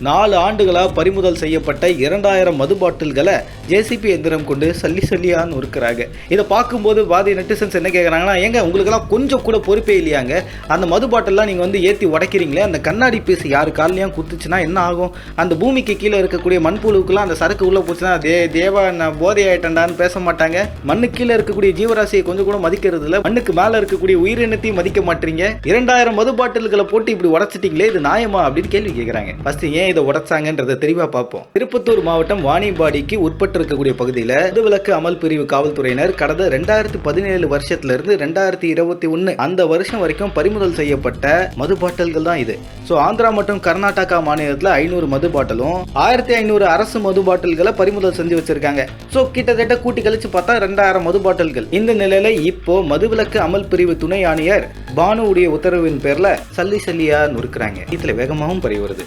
நாலு ஆண்டுகளாக பறிமுதல் செய்யப்பட்ட இரண்டாயிரம் மது பாட்டில்களை ஜேசிபி எந்திரம் கொண்டு சல்லி சல்லியான்னு இருக்கிறாங்க இதை பார்க்கும்போது பாதி நெட்டிசன்ஸ் என்ன கேட்குறாங்கன்னா ஏங்க உங்களுக்கெல்லாம் கொஞ்சம் கூட பொறுப்பே இல்லையாங்க? அந்த மது பாட்டில்லாம் நீங்கள் வந்து ஏற்றி உடைக்கிறீங்களே? அந்த கண்ணாடி பீஸ் யாரு காலையும் குத்துச்சுன்னா என்ன ஆகும்? அந்த பூமிக்கு கீழே இருக்கக்கூடிய மண்புழுக்கெல்லாம் அந்த சரக்கு உள்ளே போச்சுன்னா தே தேவா நான் போதையாயிட்டேன்டான்னு பேச மாட்டாங்க? மண்ணு கீழே இருக்கக்கூடிய ஜீவராசியை கொஞ்சம் கூட மதிக்கிறது இல்லை மண்ணுக்கு மேலே இருக்கக்கூடிய உயிரினத்தையும் மதிக்க மாட்டீங்க. இரண்டாயிரம் மது பாட்டில்களை போட்டு இப்படி உடைச்சிட்டீங்களே? இது நியாயமா? அப்படின்னு கேள்வி கேட்குறாங்க ஃபர்ஸ்ட் ஏன் இதை உடைச்சாங்கன்றதை தெளிவாக பார்ப்போம். திருப்பத்தூர் மாவட்டம் வாணிபாடிக்கு உட்பட்டு இருக்கக்கூடிய பகுதியில் மதுவிலக்கு அமல் பிரிவு காவல்துறையினர் கடந்த ரெண்டாயிரத்தி பதினேழு வருஷத்துல இருந்து ரெண்டாயிரத்தி இருபத்தி ஒன்று அந்த வருஷம் வரைக்கும் பறிமுதல் செய்யப்பட்ட மது பாட்டல்கள் தான் இது. ஸோ ஆந்திரா மற்றும் கர்நாடகா மாநிலத்தில் ஐநூறு மது பாட்டிலும் ஆயிரத்தி ஐநூறு அரசு மது பாட்டில்களை பறிமுதல் செஞ்சு வச்சிருக்காங்க. ஸோ கிட்டத்தட்ட கூட்டி கழிச்சு பார்த்தா ரெண்டாயிரம் மது பாட்டில்கள். இந்த நிலையில இப்போ மதுவிலக்கு அமல் பிரிவு துணை ஆணையர் பானுவுடைய உத்தரவின் பேர்ல சல்லி சல்லியா நொறுக்குறாங்க. இதுல வேகமாகவும் பரவி வருது.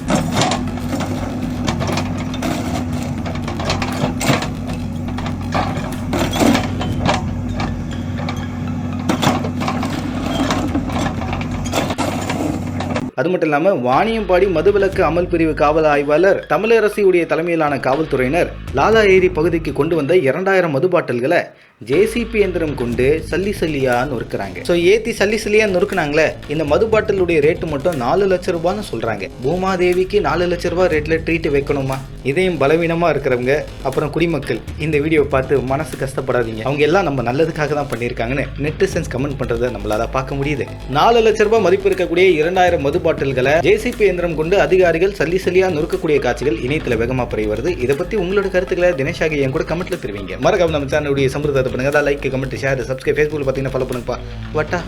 அது மட்டும் இல்லாமல் வாணியம்பாடி மதுவிலக்கு அமல் பிரிவு காவல் ஆய்வாளர் தமிழரசியுடைய தலைமையிலான காவல்துறையினர் லாலா ஏரி பகுதிக்கு கொண்டு வந்த இரண்டாயிரம் மது பாட்டில்களை ஜேசிபி எந்திரம் கொண்டு சல்லி சல்லியா நொறுக்குறாங்க. ஸோ ஏத்தி சல்லி சல்லியா நொறுக்குனாங்களே இந்த மது பாட்டிலுடைய ரேட்டு மட்டும் நாலு லட்ச ரூபான்னு சொல்றாங்க. பூமாதேவிக்கு நாலு லட்ச ரூபாய் ரேட்ல ட்ரீட் வைக்கணுமா? இதையும் பலவீனமா இருக்கிறவங்க அப்புறம் குடிமக்கள் இந்த வீடியோ பார்த்து மனசு கஷ்டப்படாதீங்க. அவங்க எல்லாம் நம்ம நல்லதுக்காக தான் பண்ணியிருக்காங்கன்னு நெட்டிசன்ஸ் கமெண்ட் பண்றதை நம்மளால பார்க்க முடியுது. நாலு லட்ச ரூபாய் மதிப்பு இருக்கக்கூடிய இரண்டாயிரம் மது பாட்டில்களை ஜேசிபி எந்திரம் கொண்டு அதிகாரிகள் சல்லி சல்லியா நொறுக்கக்கூடிய காட்சிகள் இணையத்தில் வேகமா பரவி வருது. இதை பத்தி உங்களோட கருத்துக்களை தினேஷாக என் கூட கமெண்ட்ல தெரிவிங்க. மறக்காம நம்ம சேனலுடைய சம்பிரதாயத்தை பண்ணுங்கள் அதான் லைக் கமெண்ட் ஷேர் சப்ஸ்கிரைப் ஃபேஸ்புக்கில் பார்த்தீங்கன்னா ஃபாலோ பண்ணுங்கப்பா. வட்டா.